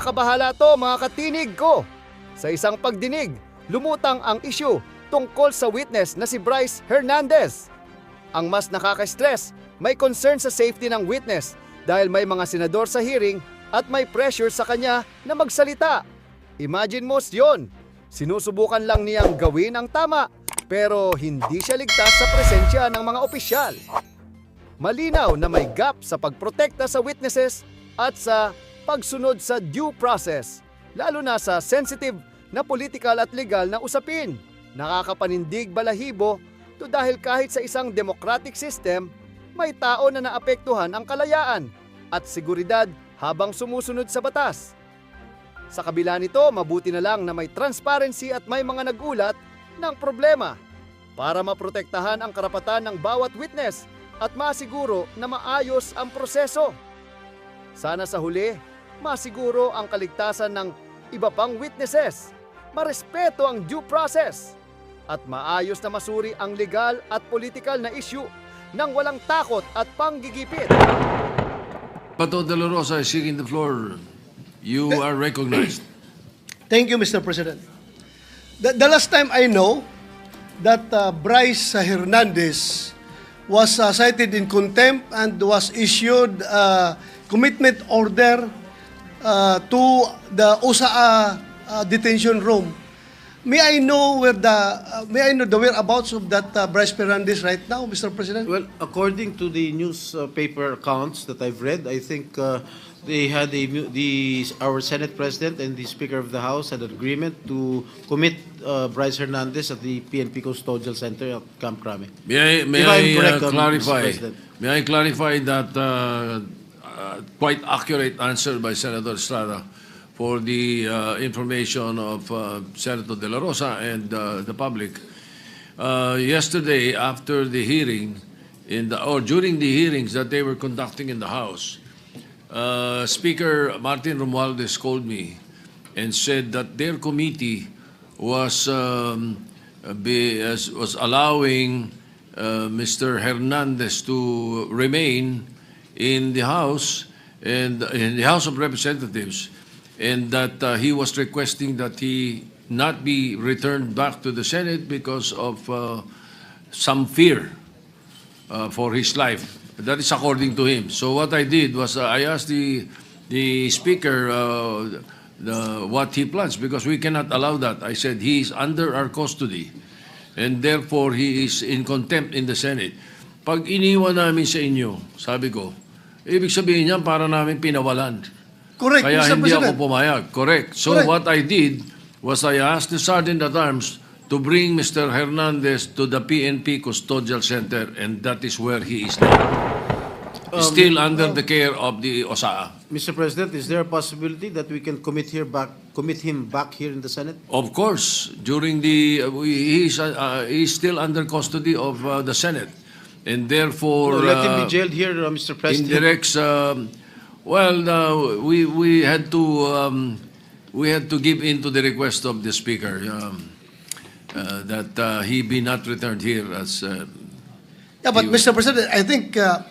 Nakakabahala to mga katinig ko. Sa isang pagdinig, lumutang ang issue tungkol sa witness na si Bryce Hernandez. Ang mas nakaka-stress, may concern sa safety ng witness dahil may mga senador sa hearing at may pressure sa kanya na magsalita. Imagine mo yon. Sinusubukan lang niyang gawin ang tama pero hindi siya ligtas sa presensya ng mga opisyal. Malinaw na may gap sa pagprotekta sa witnesses at sa pagsunod sa due process, lalo na sa sensitive na political at legal na usapin. Nakakapanindig balahibo to dahil kahit sa isang democratic system, may tao na naapektuhan ang kalayaan at seguridad habang sumusunod sa batas. Sa kabila nito, mabuti na lang na may transparency at may mga nagulat ng problema para maprotektahan ang karapatan ng bawat witness at masiguro na maayos ang proseso. Sana sa huli, masiguro ang kaligtasan ng iba pang witnesses, marespeto ang due process, at maayos na masuri ang legal at political na issue nang walang takot at panggigipit. Pato De La Rosa is seeking the floor. You are recognized. Thank you, Mr. President. The, the last time I know that uh, Bryce Hernandez was uh, cited in contempt and was issued a commitment order uh, to the USAA uh, detention room. May I know where the uh, may I know the whereabouts of that uh, Bryce Hernandez right now, Mr. President? Well, according to the newspaper accounts that I've read, I think uh, they had a the our Senate President and the Speaker of the House had an agreement to commit uh, Bryce Hernandez at the PNP Custodial Center at Camp Crame. May I, may I uh, correct, um, clarify? May I clarify that uh, uh, quite accurate answer by Senator Estrada for the uh, information of uh, Senator De La Rosa and uh, the public. Uh, yesterday, after the hearing, in the or during the hearings that they were conducting in the House, uh, Speaker Martin Romualdez called me and said that their committee was um, be, as, was allowing Mr. Hernandez to remain in the House and in the House of Representatives, and that uh, he was requesting that he not be returned back to the Senate because of uh, some fear uh, for his life. That is according to him. So what I did was uh, I asked the the speaker uh, the, what he plans because we cannot allow that. I said he is under our custody and therefore he is in contempt in the Senate. Pag iniwan namin sa inyo, sabi ko, ibig sabihin niyan para namin pinawalan. Correct, Kaya Mr. hindi ako President. pumayag. Correct. So Correct. what I did was I asked the Sergeant at Arms to bring Mr. Hernandez to the PNP Custodial Center and that is where he is now. Um, Still under the care of the OSAA. Mr. President, is there a possibility that we can commit here back commit him back here in the Senate? Of course, during the, uh, we- he's, uh, uh, he's still under custody of uh, the Senate. And therefore, Or let him uh, be jailed here, uh, Mr. President. indirects, um, well, uh, we, we had to, um, we had to give in to the request of the Speaker um, uh, that uh, he be not returned here as, uh, Yeah, but Mr. President, I think uh,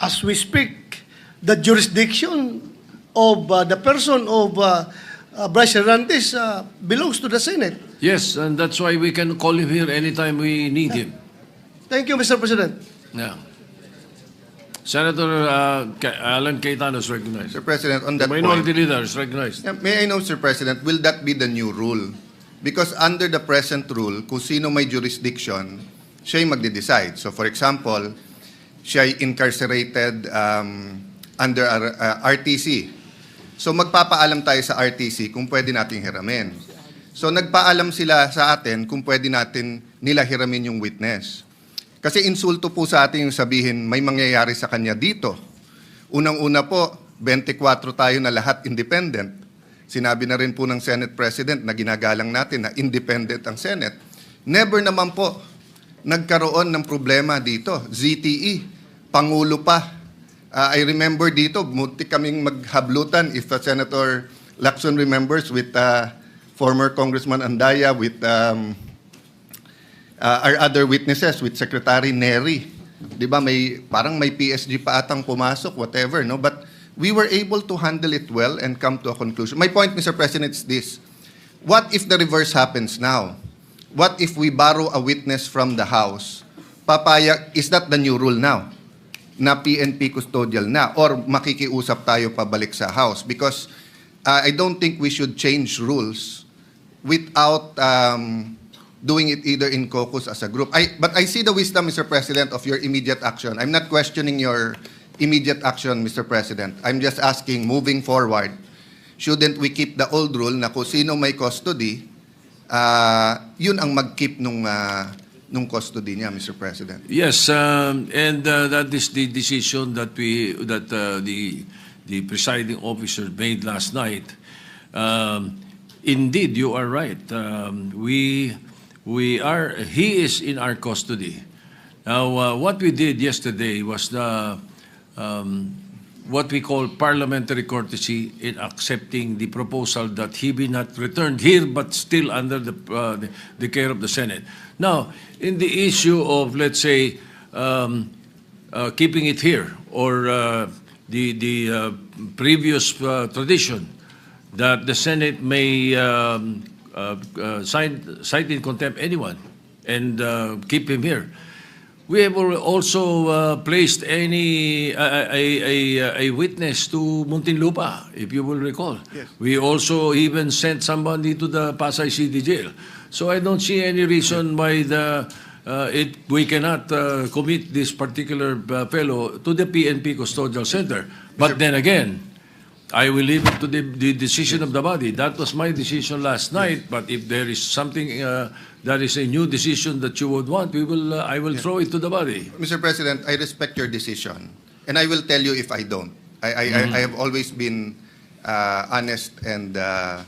as we speak, the jurisdiction of uh, the person of uh, uh, Bryce Hernandez uh, belongs to the Senate. yes, and that's why we can call him here anytime we need him. Thank you, Mr. President. Yeah. Senator uh, Ca- Alan Cayetano is recognized. Sir President, on that minority point, leader is recognized. Yeah, may I know, Sir President, will that be the new rule? Because under the present rule, kung sino may jurisdiction, siya yung magde-decide. So for example, siya ay incarcerated um, under uh, RTC. So magpapaalam tayo sa RTC kung pwede nating hiramin. So nagpaalam sila sa atin kung pwede natin nila hiramin yung witness. Kasi insulto po sa atin yung sabihin may mangyayari sa kanya dito. Unang-una po, 24 tayo na lahat independent. Sinabi na rin po ng Senate President na ginagalang natin na independent ang Senate. Never naman po nagkaroon ng problema dito. ZTE, Pangulo pa. Uh, I remember dito, munti kaming maghablutan if uh, Senator Lacson remembers with uh, former Congressman Andaya, with um, uh, our other witnesses with Secretary Neri. 'Di ba may parang may PSG pa atang pumasok whatever no but we were able to handle it well and come to a conclusion. My point, Mr. President, is this. What if the reverse happens now? What if we borrow a witness from the House? Papaya, is that the new rule now? Na PNP custodial na? Or makikiusap tayo pabalik sa House? Because uh, I don't think we should change rules without um, doing it either in caucus as a group. I, but I see the wisdom, Mr. President, of your immediate action. I'm not questioning your immediate action, Mr. President. I'm just asking, moving forward, shouldn't we keep the old rule na kung sino may custody, uh, yun ang mag-keep nung, uh, nung custody niya, Mr. President? Yes, um, and uh, that is the decision that we that uh, the the presiding officer made last night. Um, indeed, you are right. Um, we we are he is in our custody. Now, uh, what we did yesterday was the um, what we call parliamentary courtesy in accepting the proposal that he be not returned here but still under the, uh, the, the care of the Senate. Now, in the issue of, let's say, um, uh, keeping it here or uh, the, the uh, previous uh, tradition that the Senate may um, uh, uh, cite, cite in contempt anyone and uh, keep him here. We have al- also uh, placed any a, a, a, a witness to Muntinlupa, if you will recall. Yes. We also even sent somebody to the Pasay City Jail. So I don't see any reason why the uh, it we cannot uh, commit this particular uh, fellow to the PNP Custodial Center. But then again, I will leave it to the, the decision of the body. That was my decision last night. But if there is something uh, that is a new decision that you would want, we will. Uh, I will throw it to the body. Mr. President, I respect your decision, and I will tell you if I don't. I, I, I, I have always been uh, honest and uh,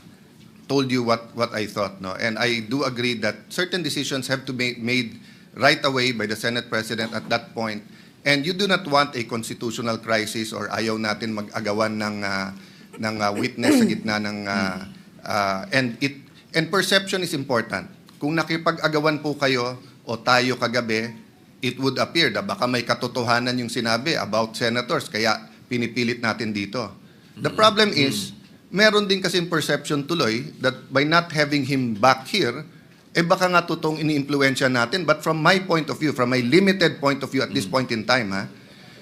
told you what, what I thought. No? And I do agree that certain decisions have to be made right away by the Senate President at that point. And you do not want a constitutional crisis or ayaw natin mag-agawan ng, uh, ng uh, witness sa gitna ng... Uh, uh, and, it, and perception is important. Kung nakipag-agawan po kayo o tayo kagabi, it would appear na baka may katotohanan yung sinabi about senators, kaya pinipilit natin dito. The problem is, meron din kasing perception tuloy that by not having him back here, eh baka nga totoong ini-impluensya natin. But from my point of view, from my limited point of view at this point in time, ha,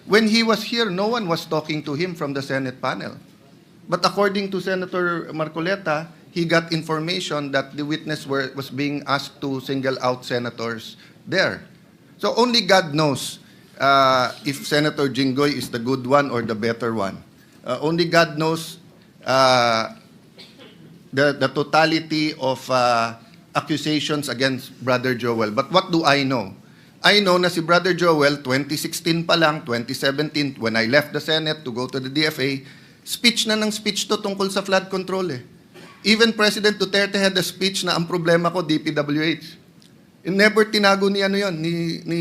when he was here, no one was talking to him from the Senate panel. But according to Senator Marcoleta, he got information that the witness were, was being asked to single out senators there. So only God knows uh, if Senator Jinggoy is the good one or the better one. Uh, only God knows uh, the, the totality of uh, accusations against Brother Joel. But what do I know? I know na si Brother Joel, 2016 pa lang, 2017, when I left the Senate to go to the DFA, speech na ng speech to tungkol sa flood control eh. Even President Duterte had a speech na ang problema ko, DPWH. Never tinago ni ano yon ni, ni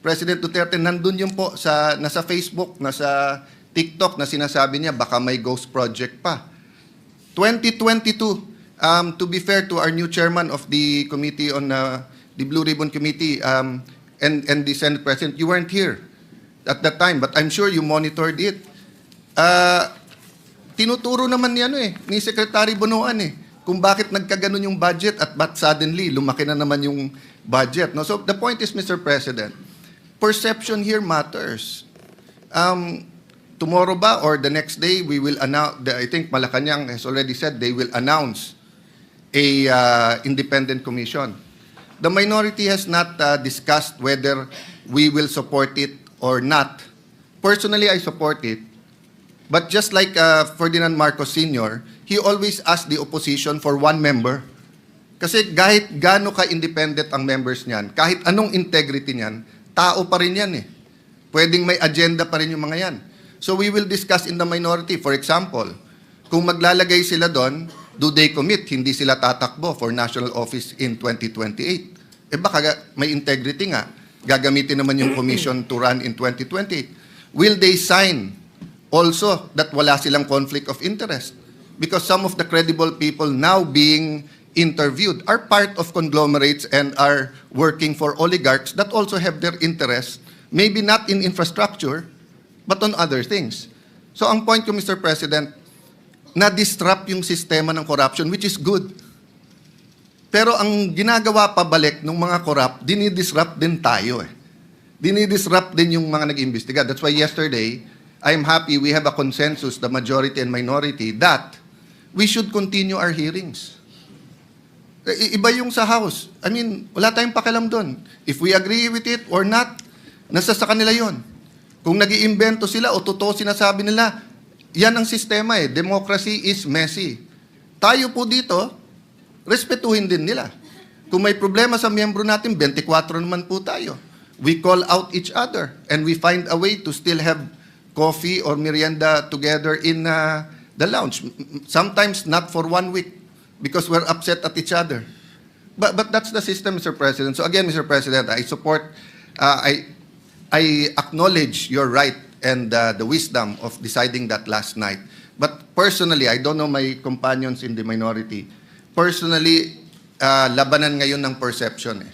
President Duterte. Nandun yun po sa, nasa Facebook, nasa TikTok na sinasabi niya baka may ghost project pa. 2022, um, to be fair to our new chairman of the committee on uh, the Blue Ribbon Committee um, and, and the Senate President, you weren't here at that time, but I'm sure you monitored it. Uh, tinuturo naman ni ano eh, ni Secretary Bonoan eh, kung bakit nagkaganon yung budget at ba't suddenly lumaki na naman yung budget. No? So the point is, Mr. President, perception here matters. Um, tomorrow ba or the next day we will announce, I think Malacanang has already said they will announce a uh, independent commission. The minority has not uh, discussed whether we will support it or not. Personally, I support it. But just like uh, Ferdinand Marcos Sr., he always asked the opposition for one member. Kasi kahit gaano ka-independent ang members niyan, kahit anong integrity niyan, tao pa rin yan eh. Pwedeng may agenda pa rin yung mga yan. So we will discuss in the minority. For example, kung maglalagay sila doon, do they commit? Hindi sila tatakbo for national office in 2028. Eh baka may integrity nga. Gagamitin naman yung commission to run in 2028. Will they sign also that wala silang conflict of interest? Because some of the credible people now being interviewed are part of conglomerates and are working for oligarchs that also have their interest, maybe not in infrastructure, but on other things. So ang point ko, Mr. President, na-disrupt yung sistema ng corruption, which is good. Pero ang ginagawa pabalik ng mga corrupt, dinidisrupt din tayo eh. Dinidisrupt din yung mga nag-imbestiga. That's why yesterday, I'm happy we have a consensus, the majority and minority, that we should continue our hearings. I- Iba yung sa House. I mean, wala tayong pakialam doon. If we agree with it or not, nasa sa kanila yon. Kung nag iimbento sila o totoo sinasabi nila, yan ang sistema eh. Democracy is messy. Tayo po dito, respetuhin din nila. Kung may problema sa miyembro natin, 24 naman po tayo. We call out each other and we find a way to still have coffee or merienda together in uh, the lounge. Sometimes not for one week because we're upset at each other. But, but that's the system, Mr. President. So again, Mr. President, I support, uh, I, I acknowledge your right and uh, the wisdom of deciding that last night. But personally, I don't know my companions in the minority. Personally, uh, labanan ngayon ng perception. Eh.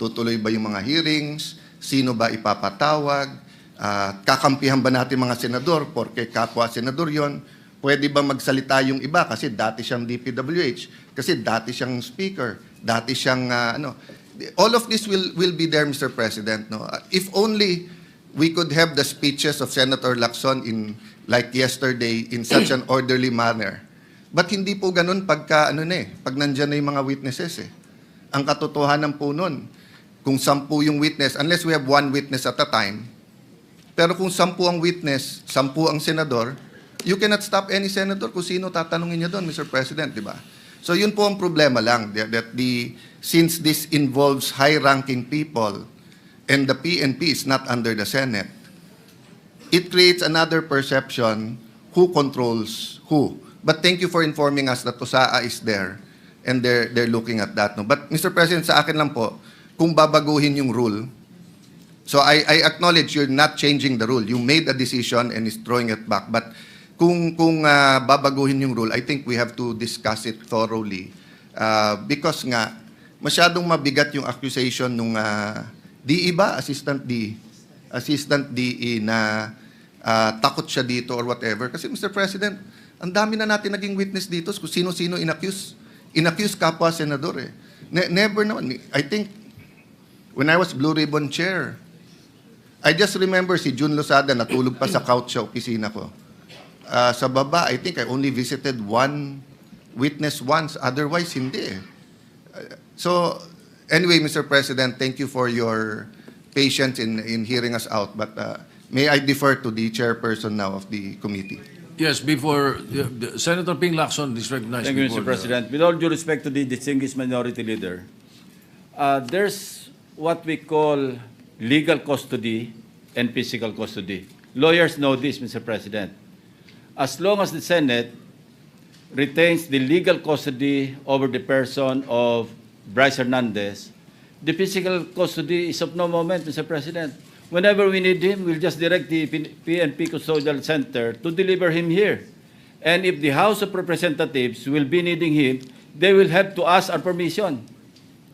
Tutuloy ba yung mga hearings? Sino ba ipapatawag? Uh, kakampihan ba natin mga senador? Porque kapwa senador yon. Pwede ba magsalita yung iba? Kasi dati siyang DPWH. Kasi dati siyang speaker. Dati siyang, uh, ano. All of this will, will be there, Mr. President. No? If only we could have the speeches of Senator Lacson in like yesterday in such an orderly manner. But hindi po ganun pagka ano na eh, pag nandyan na yung mga witnesses eh. Ang katotohanan po nun, kung sampu yung witness, unless we have one witness at a time, pero kung sampu ang witness, sampu ang senador, you cannot stop any senator kung sino tatanungin niya doon, Mr. President, di ba? So yun po ang problema lang, that the, since this involves high-ranking people, and the PNP is not under the Senate, it creates another perception who controls who. But thank you for informing us that TUSAA is there and they're, they're looking at that. No? But Mr. President, sa akin lang po, kung babaguhin yung rule, so I, I acknowledge you're not changing the rule. You made a decision and is throwing it back. But kung, kung ah, babaguhin yung rule, I think we have to discuss it thoroughly. Ah, because nga, masyadong mabigat yung accusation nung ah, DE ba? Assistant DE. Assistant DE na ah, takot siya dito or whatever. Kasi Mr. President, ang dami na natin naging witness dito kung sino-sino inaccuse. Inaccuse kapwa senador eh. Ne- never naman. I think when I was Blue Ribbon Chair, I just remember si June Losada natulog pa sa couch sa opisina ko. Ah, sa baba, I think I only visited one witness once. Otherwise, hindi eh. Uh, So, anyway, Mr. President, thank you for your patience in, in hearing us out. But uh, may I defer to the chairperson now of the committee. Yes, before, uh, Senator Ping Lacson is recognized. Thank you, Mr. President. With all due respect to the distinguished minority leader, uh, there's what we call legal custody and physical custody. Lawyers know this, Mr. President. As long as the Senate retains the legal custody over the person of Bryce Hernandez, the physical custody is of no moment, Mr. President. Whenever we need him, we'll just direct the PNP Custodial Center to deliver him here. And if the House of Representatives will be needing him, they will have to ask our permission.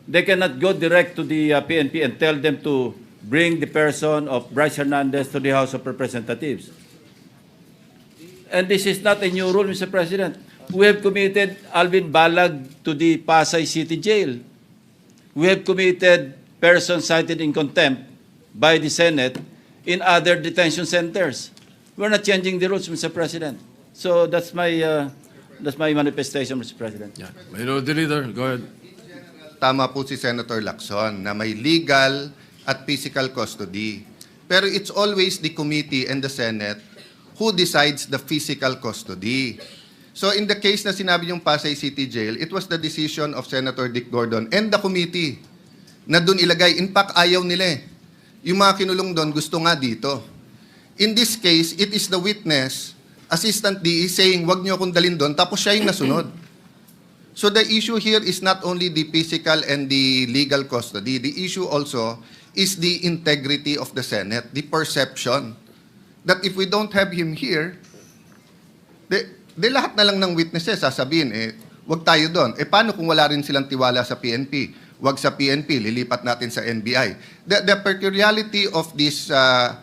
They cannot go direct to the uh, PNP and tell them to bring the person of Bryce Hernandez to the House of Representatives. And this is not a new rule, Mr. President. We have committed Alvin Balag to the Pasay City Jail. We have committed persons cited in contempt by the Senate in other detention centers. We're not changing the rules, Mr. President. So that's my, uh, that's my manifestation, Mr. President. Yeah. Minority Leader, go ahead. Tama po si Senator Lacson na may legal at physical custody. Pero it's always the committee and the Senate who decides the physical custody. So in the case na sinabi yung Pasay City Jail, it was the decision of Senator Dick Gordon and the committee na doon ilagay. In fact, ayaw nila eh. Yung mga kinulong doon, gusto nga dito. In this case, it is the witness, Assistant DE, saying, wag niyo akong dalhin doon, tapos siya yung nasunod. So the issue here is not only the physical and the legal custody. The issue also is the integrity of the Senate, the perception that if we don't have him here, de, de lahat na lang ng witnesses sasabihin, eh, wag tayo doon. Eh paano kung wala rin silang tiwala sa PNP? Wag sa PNP, lilipat natin sa NBI. The, the peculiarity of this, uh,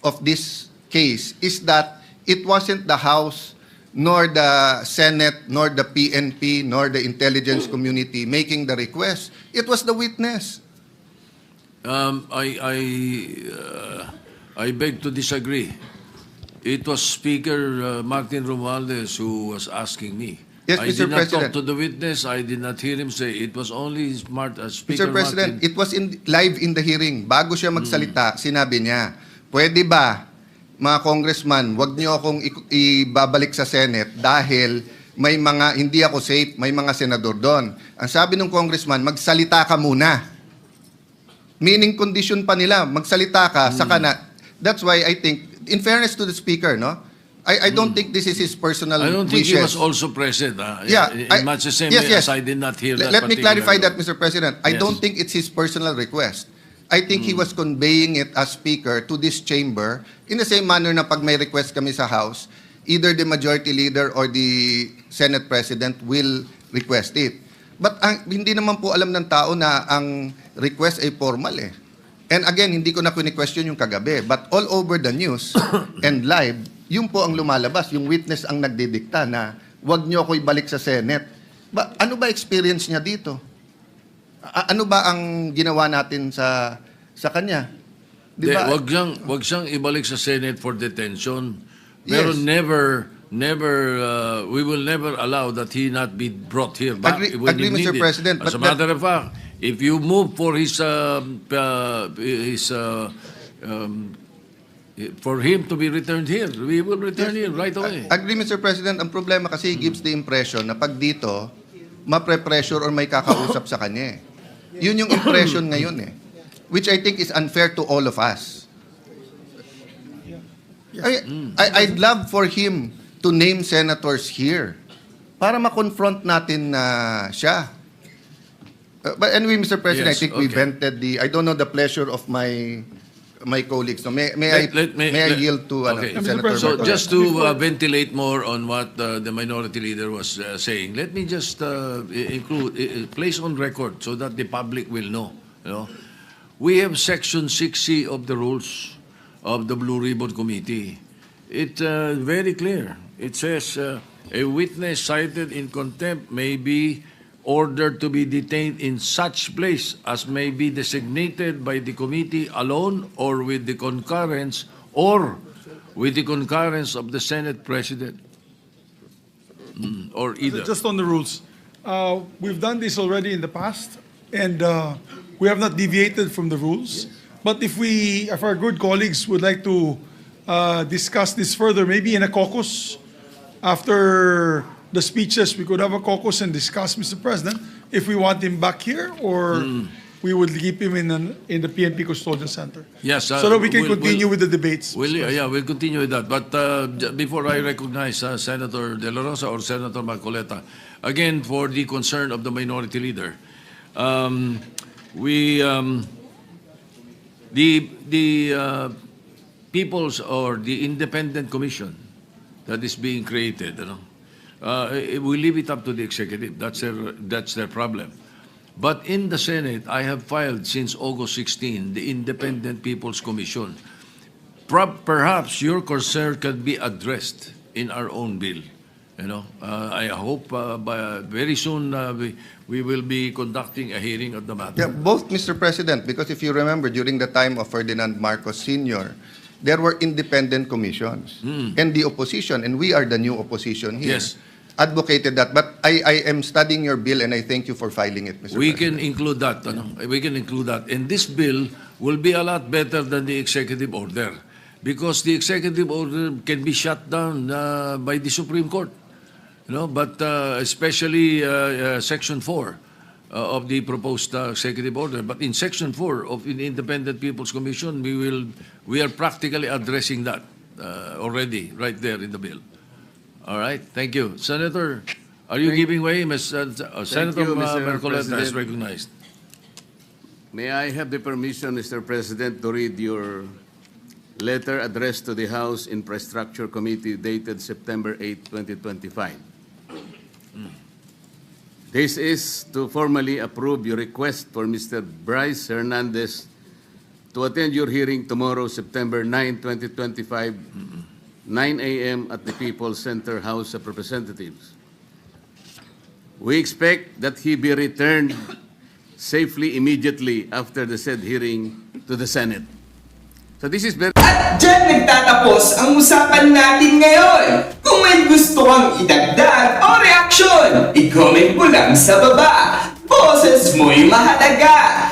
of this case is that it wasn't the House, nor the Senate, nor the PNP, nor the intelligence community making the request. It was the witness. Um, I, I, uh, I beg to disagree. It was Speaker uh, Martin Romualdez who was asking me. Yes, I Mr. did not President. talk to the witness. I did not hear him say. It was only Smart, uh, Speaker Mr. President, Martin. it was in live in the hearing. Bago siya magsalita, sinabi niya, pwede ba, mga congressman, wag niyo akong i- ibabalik sa Senate dahil may mga, hindi ako safe, may mga senador doon. Ang sabi ng congressman, magsalita ka muna. Meaning condition pa nila, magsalita ka, saka na. That's why I think, in fairness to the speaker, no? I, I don't think this is his personal I don't think he wishes. was also present. Uh, Yeah, in, I- in much the same yes, way yes. as I did not hear that let me particular clarify that. Mr. President. I Yes. don't think it's his personal request. I think he was conveying it as speaker to this chamber in the same manner na pag may request kami sa House, either the majority leader or the Senate President will request it. But ang, hindi naman po alam ng tao na ang request ay formal eh. And again, hindi ko na kini-question yung kagabi. But all over the news and live, yun po ang lumalabas. Yung witness ang nagdidikta na wag niyo ako ibalik sa Senate. Ba, ano ba experience niya dito? A- ano ba ang ginawa natin sa sa kanya? Di Di, ba? wag siyang, wag siyang ibalik sa Senate for detention. Pero Yes. never, never, uh, we will never allow that he not be brought here back Agree- when agree, Mr. needed. President, As a matter of fact, if you move for his, uh, uh, his, uh, um, for him to be returned here, we will return here right away. Agree, Mr. President. Ang problema kasi gives the impression na pag dito, mapre-pressure or may kakausap sa kanya eh. Yun yung impression ngayon eh. Which I think is unfair to all of us. I, I, I'd love for him to name senators here para ma-confront natin na siya. Uh, but anyway, Mr. President, I Yes, think we okay. vented the, I don't know the pleasure of my my colleagues. No, may, may I Let- let me- may I let- yield to ano, Okay. Senator So Marcoleta. just to uh, ventilate more on what uh, the minority leader was uh, saying, let me just uh, i- include, i- i- place on record so that the public will know, you know. We have section 6C of the rules of the Blue Ribbon Committee. It's uh, very clear. It says, uh, a witness cited in contempt may be ordered to be detained in such place as may be designated by the committee alone or with the concurrence or with the concurrence of the Senate President. Mm, Or either. Just on the rules. Uh, We've done this already in the past, and uh, we have not deviated from the rules. But if we, if our good colleagues would like to uh, discuss this further, maybe in a caucus, after the speeches, we could have a caucus and discuss, Mr. President, if we want him back here, or we would keep him in, an- in the PNP Custodial Center. Yes, uh, So that we can we'll- continue with the debates. Well, yeah, yeah, we'll continue with that. But uh, j- before I recognize uh, Senator De La Rosa or Senator Marcoleta, again, for the concern of the minority leader, um, we, um, the, the uh, people's or the independent commission that is being created, you know, uh, eh, we leave it up to the executive. That's their, that's their problem. But in the Senate, I have filed since August 16 the Independent People's Commission. Perhaps your concern can be addressed in our own bill. You know, uh, I hope uh, by, very soon uh, we, we will be conducting a hearing of the matter. Yeah, both, Mr. President, because if you remember, during the time of Ferdinand Marcos Sr., there were independent commissions. And the opposition, and we are the new opposition here, Yes. Advocated that. But I, I am studying your bill, and I thank you for filing it, Mr. We President. can include that. Ano? We can include that. And this bill will be a lot better than the executive order because the executive order can be shut down uh, by the Supreme Court. You know, but uh, especially uh, uh, Section 4 uh, of the proposed uh, executive order. But in Section 4 of the Independent People's Commission, we will we are practically addressing that uh, already right there in the bill. All right, thank you. Senator, are you giving way? Ms. Uh, uh, Senator you, Mr. Is President. recognized. May I have the permission, Mr. President, to read your letter addressed to the House Infrastructure Committee dated September 8, 2025? This is to formally approve your request for Mr. Bryce Hernandez to attend your hearing tomorrow, September 9, 2025, 9 a.m. at the People's Center House of Representatives. We expect that he be returned safely immediately after the said hearing to the Senate. So this is very At dyan nagtatapos ang usapan natin ngayon. Kung may gusto kang idagdag o reaksyon, i-comment mo lang sa baba. Boses mo'y mahalaga.